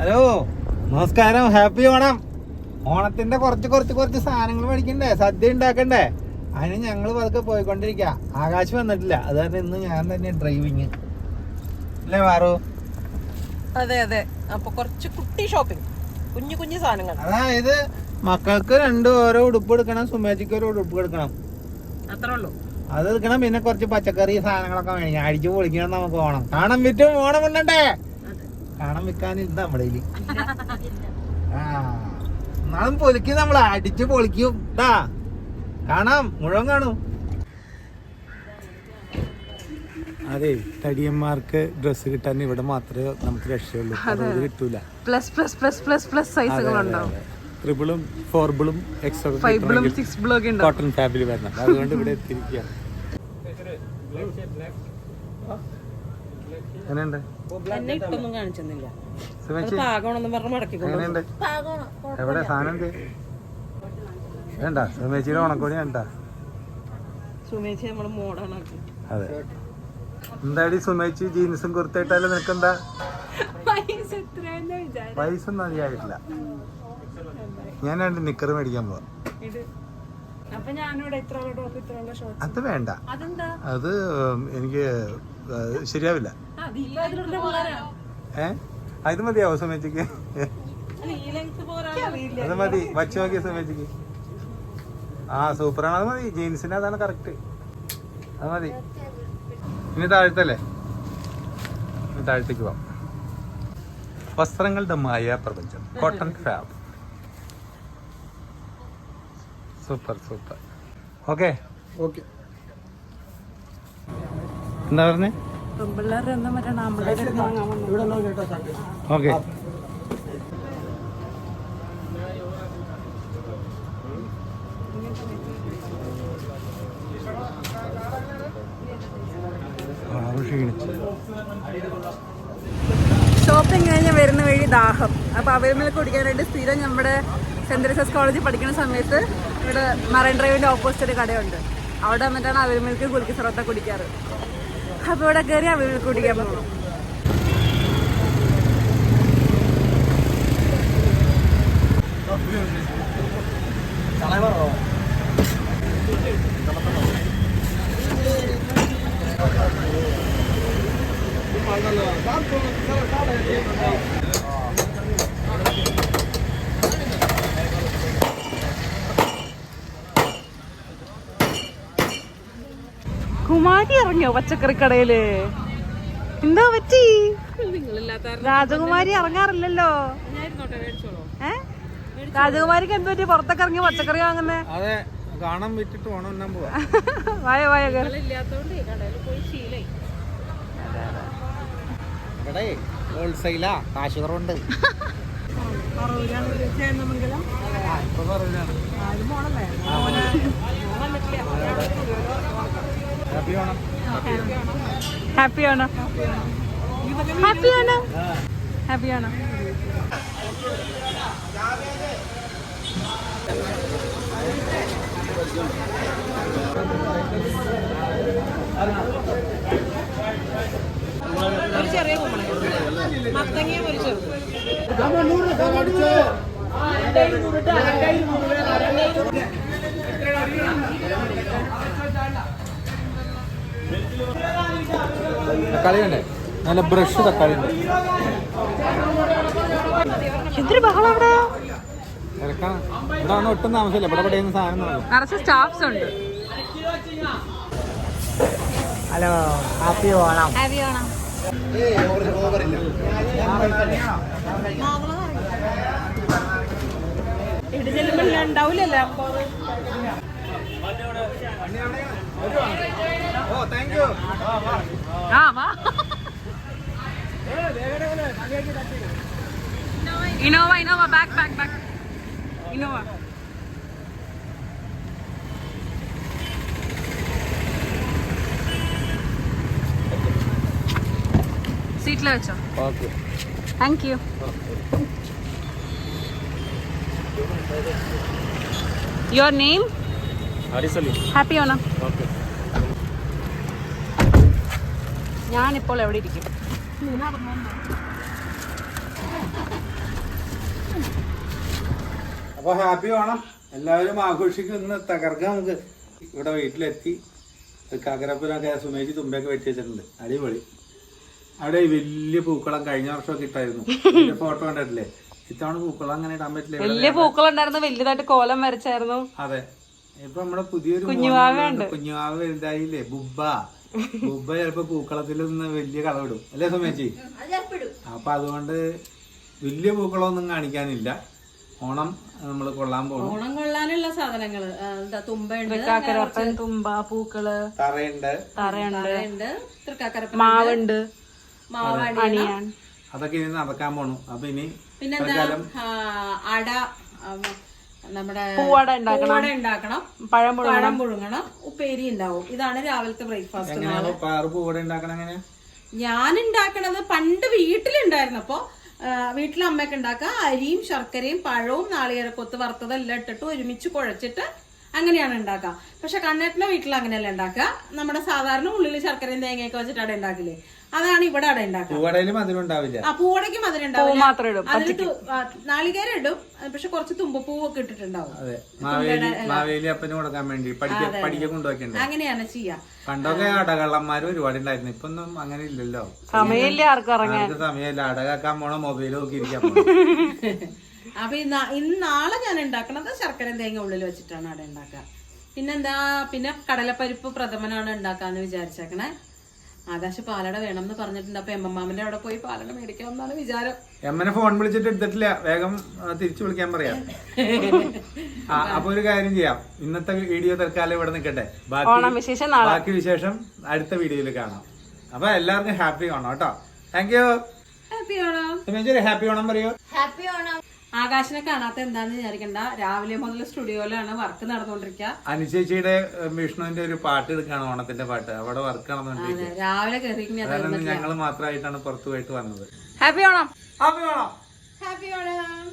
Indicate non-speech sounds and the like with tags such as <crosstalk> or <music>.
Hello നമസ്കാരം. Happy Onam. ഓണത്തിന്റെ കുറച്ച് കുറച്ച് കുറച്ച് സാധനങ്ങൾ മേടിക്കണ്ടേ? സദ്യ ഉണ്ടാക്കണ്ടേ? അതിന് ഞങ്ങൾ പതുക്കെ പോയിക്കൊണ്ടിരിക്ക. ആകാശ് വന്നിട്ടില്ല. അത് കാരണം ഇന്ന് ഞാൻ തന്നെ ഡ്രൈവിങ് അല്ലേ മാറു? അതെ അതെ. അപ്പൊ കുറച്ച് കുട്ടി ഷോപ്പിംഗ് കുഞ്ഞു കുഞ്ഞു സാധനങ്ങൾ. അതായത് മക്കൾക്ക് രണ്ട് ഓരോ ഉടുപ്പ് എടുക്കണം സുമേജിക്ക് ഒരു ഉടുപ്പ് എടുക്കണം. അത്രേ ഉള്ളൂ. അത് എടുക്കണം. പിന്നെ കുറച്ച് പച്ചക്കറി സാധനങ്ങളൊക്കെ മേടിക്കണം. അടിച്ചു പൊളിക്കണം നമുക്ക് ഓണം. കാണാൻ വിറ്റും ഓണം ഉണ്ടേ കാണാൻ വെക്കാനുണ്ട് നമ്മുടെ കയ്യിൽ. ആ പൊലിക്കും നമ്മൾ അടിച്ചു പൊളിക്കും ഇതാ കാണാം മുഴുവൻ കാണും. അതെ തടിയന്മാർക്ക് ഡ്രസ്സ് കിട്ടാൻ ഇവിടെ മാത്രമേ നമുക്ക് രക്ഷയുള്ളൂ. അത് കിട്ടൂല. Plus plus plus plus plus സൈസുകളുണ്ടാവും ട്രിപ്പിളും ഫോർബിളും എക്സ് ഫൈബിളും സിക്സ് കോട്ടൺ ഫാമിലി വരണം. അതുകൊണ്ട് ഇവിടെ എത്തിയിരിക്കുകയാണ്. എങ്ങനെയുണ്ട്? എന്നെ ഇട്ടൊന്നും കാണിച്ചെന്നില്ല സുമേച്ചി പാകണമെന്ന് പറഞ്ഞ് മടക്കി എങ്ങനെയുണ്ട്? എവിടെ? സാധനം എന്ത്? വേണ്ട സുമേച്ചിയുടെ ഉണക്കോടി വേണ്ട. സുമേച്ചി നമ്മൾ മോഡാണാക്കി അതെ. എന്താടി സുമേച്ചി ജീൻസും കുർത്തയിട്ടാലും നിൽക്കണ്ട? പൈസ ഒന്നും അധികമായിട്ടില്ല ഞാൻ രണ്ട് നിക്കർ മേടിക്കാൻ പോവാ. അത് വേണ്ട. അത് എനിക്ക് ശരിയാവില്ല. ഏ? അത് മതിയാവോ സമയത്തേക്ക്? അത് മതി. വച്ച് നോക്കിയ സമയത്തേക്ക്. ആ സൂപ്പറാണ്. അത് മതി. ജീൻസിന് അതാണ് കറക്റ്റ് അത് മതി. ഇനി താഴ്ത്തല്ലേ? ഇനി താഴ്ത്തേക്ക് പോവാം. വസ്ത്രങ്ങളുടെ മായ പ്രപഞ്ചം. Cotton fab super super. Okay. Okay. എന്താ പറഞ്ഞേ? ഓക്കെ. ക്ഷീണിച്ചു. ഷോപ്പിംഗ് കഴിഞ്ഞ് വരുന്ന വഴി ദാഹം. അപ്പോൾ അവരിൽ കുടിക്കാനായിട്ട് സ്ഥിരം നമ്മുടെ സെന്റ് തെരേസസ് കോളേജിൽ പഠിക്കുന്ന സമയത്ത് ഇവിടെ മറൈൻ ഡ്രൈവിന്റെ ഓപ്പോസിറ്റ് ഒരു കടയുണ്ട്. അവിടെ വന്നിട്ടാണ് അവരി മിൽക്ക് കുലുക്കി സിറത്ത കുടിക്കാറ്. അപ്പോൾ ഇവിടെ കയറി മിൽക്ക് കുടിക്കാൻ പോകണം കുമാരി ഇറങ്ങിയോ പച്ചക്കറി കടയിൽ എന്താ പറ്റി? രാജകുമാരി ഇറങ്ങാറില്ലല്ലോ. ഏ? രാജകുമാരിക്ക് എന്ത് പറ്റി? പുറത്തൊക്കെ ഇറങ്ങി പച്ചക്കറി വാങ്ങുന്നേ? അതെ കാണാൻ വിട്ടിട്ട് ഓണം വായ വായ ഹോൾസെയിലാ കാശ് കുറവുണ്ട്. ഇപ്പൊ ആണോ? ഹാപ്പി ആണോ? ഹാപ്പി ആണോ? ഒരു ചെറിയ മത്തങ്ങയും ഒരു തക്കാളി വേണ്ടേ നല്ല ബ്രഷ് തക്കാളി ഉണ്ട് എന്തൊരു ബഹളം അവിടെ ഇറക്കാം. ഇവിടെ ഒട്ടും താമസമില്ല. ഇവിടെ ഇവിടെ സാധനം നിറച്ച് സ്റ്റാഫ്സ് ഉണ്ട്. Hello happy Onam. Happy Onam. ഇവിടെ ഉണ്ടാവില്ലല്ലോ ഓ താങ്ക് യു ആ വാ Innova Innova back back back Innova സീറ്റിൽ വെച്ചോ okay thank you your name അടിസലി happy ആണോ ഓക്കെ ഞാനിപ്പോൾ എവിടെ ഇരിക്കും? അപ്പൊ ഹാപ്പി ഓണം എല്ലാവരും ആഘോഷിക്കും ഇന്ന് തകർക്കാം നമുക്ക്. ഇവിടെ വീട്ടിലെത്തി. കകരപ്പനൊക്കെ സുമേജ് തുമ്പയൊക്കെ വെച്ചിട്ടുണ്ട്. അടിപൊളി. അവിടെ വലിയ പൂക്കളം കഴിഞ്ഞ വർഷമൊക്കെ ഇട്ടായിരുന്നു. ഫോട്ടോ കണ്ടിട്ടില്ലേ? ഇത്തവണ പൂക്കളം അങ്ങനെ ഇടാൻ പറ്റില്ല. വലിയ വലിയ പൂക്കളുണ്ടായിരുന്നു. വലിയതായിട്ട് കോലം വരച്ചായിരുന്നു. അതെ. ഇപ്പൊ നമ്മുടെ പുതിയൊരു കുഞ്ഞുവാവ കുഞ്ഞുവാവ് ഉണ്ട്. കുഞ്ഞുവാവ വലുതായില്ലേ? ബുബ്ബ. ബുബ്ബ ചിലപ്പോ പൂക്കളത്തിൽ നിന്ന് വലിയ കളവിടും അല്ലേ സുമേച്ചി? അപ്പൊ അതുകൊണ്ട് വലിയ പൂക്കളൊന്നും കാണിക്കാനില്ല. ഓണം നമ്മൾ കൊള്ളാൻ പോകണം ഓണം കൊള്ളാനുള്ള സാധനങ്ങൾ. തൃക്കാക്കരപ്പൻ തുമ്പ പൂക്കൾ തറയുണ്ട്. തറയുണ്ട് ഉണ്ട് തൃക്കാക്കരപ്പൻ മാവുണ്ട് അതൊക്കെ ഇനി നടക്കാൻ പോണു. അപ്പൊ ഇനി പിന്നെ അട നമ്മുടെ പൂവട ഉണ്ടാക്കണം. പൂവട ഉണ്ടാക്കണം. പഴം പുഴുങ്ങണം. പഴം പുഴുങ്ങണം. ഉപ്പേരി ഉണ്ടാവും. ഇതാണ് രാവിലത്തെ ബ്രേക്ക്ഫാസ്റ്റ് ഞാൻ ഉണ്ടാക്കണത് പണ്ട് വീട്ടിലുണ്ടായിരുന്നപ്പോ വീട്ടിൽ വീട്ടിലെ അമ്മയൊക്കെ ഉണ്ടാക്കുക. അരിയും ശർക്കരയും പഴവും നാളികേരക്കൊത്ത് വറുത്തതെല്ലാം ഇട്ടിട്ട് ഒരുമിച്ച് കുഴച്ചിട്ട് അങ്ങനെയാണ് ഉണ്ടാക്കുക. പക്ഷെ കണ്ണേട്ടന്റെ വീട്ടിൽ അങ്ങനെയല്ല ഉണ്ടാക്കുക. നമ്മുടെ സാധാരണ ഉള്ളിൽ ശർക്കരയും തേങ്ങയൊക്കെ വെച്ചിട്ടാണ് അവിടെ ഉണ്ടാക്കില്ലേ അതാണ് ഇവിടെ അവിടെ ഉണ്ടാക്കുന്നത് മധുരം ഉണ്ടാവില്ല. ആ പൂവടയ്ക്ക് മധുരം ഉണ്ടാവും മാത്രം ഇടും. അതിൽ തു- നാളികേരം ഇടും. പക്ഷെ കുറച്ച് തുമ്പപ്പൂവൊക്കെ ഇട്ടിട്ടുണ്ടാവും. അതെ. മാവേലി മാവേലി അപ്പന് കൊടുക്കാൻ വേണ്ടി പഠിക്കാൻ അങ്ങനെയാണ് ചെയ്യാ. പണ്ടൊക്കെ അടകള്ളന്മാര് ഒരുപാട് ഉണ്ടായിരുന്നു ഇപ്പൊ ഒന്നും അങ്ങനെ ഇല്ലല്ലോ. സമയമില്ല ആർക്കും ഇറങ്ങാൻ. സമയമില്ല. അടകാക്കാൻ പോണോ മൊബൈൽ നോക്കി ഇരിക്കാൻ <laughs> അപ്പൊ ഇന്ന് നാളെ ഞാൻ ഉണ്ടാക്കണത് ശർക്കര തേങ്ങ ഉള്ളിൽ വെച്ചിട്ടാണ് അവിടെ ഉണ്ടാക്കുക. പിന്നെന്താ? പിന്നെ കടലപ്പരിപ്പ് പ്രഥമനാണ് ഉണ്ടാക്കാന്ന് വിചാരിച്ചേക്കണേ. ആകാശ് പാലട വേണം എന്ന് പറഞ്ഞിട്ടുണ്ട്. അപ്പൊ എമ്മമാമിന്റെ അവിടെ പോയി പാലട മേടിക്കാം എന്നാണ് വിചാരം. എമ്മനെ ഫോൺ വിളിച്ചിട്ട് എടുത്തിട്ടില്ല. വേഗം തിരിച്ചു വിളിക്കാൻ പറയാം. അപ്പൊ ഒരു കാര്യം ചെയ്യാം. ഇന്നത്തെ വീഡിയോ തൽക്കാലം ഇവിടെ നിൽക്കട്ടെ. ഓണം ബാക്കി വിശേഷം ബാക്കി വിശേഷം അടുത്ത വീഡിയോയിൽ കാണാം. അപ്പൊ എല്ലാവർക്കും ഹാപ്പി ഓണം കേട്ടോ. Thank you happy Onam. Happy Onam പറയൂ. ആകാശിനെ കാണാത്ത എന്താന്ന് വിചാരിക്കണ്ട. രാവിലെ മുതൽ സ്റ്റുഡിയോയിലാണ് വർക്ക് നടന്നുകൊണ്ടിരിക്കുക അനുശേഷിയുടെ വിഷ്ണുവിന്റെ ഒരു പാട്ട് എടുക്കാണ് ഓണത്തിന്റെ പാട്ട്. അവിടെ വർക്ക് നടന്നുകൊണ്ടിരിക്കുക രാവിലെ കയറി ഞങ്ങൾ മാത്രമായിട്ടാണ് പുറത്തു പോയിട്ട് വന്നത്. Happy Onam. Happy Onam. Happy Onam.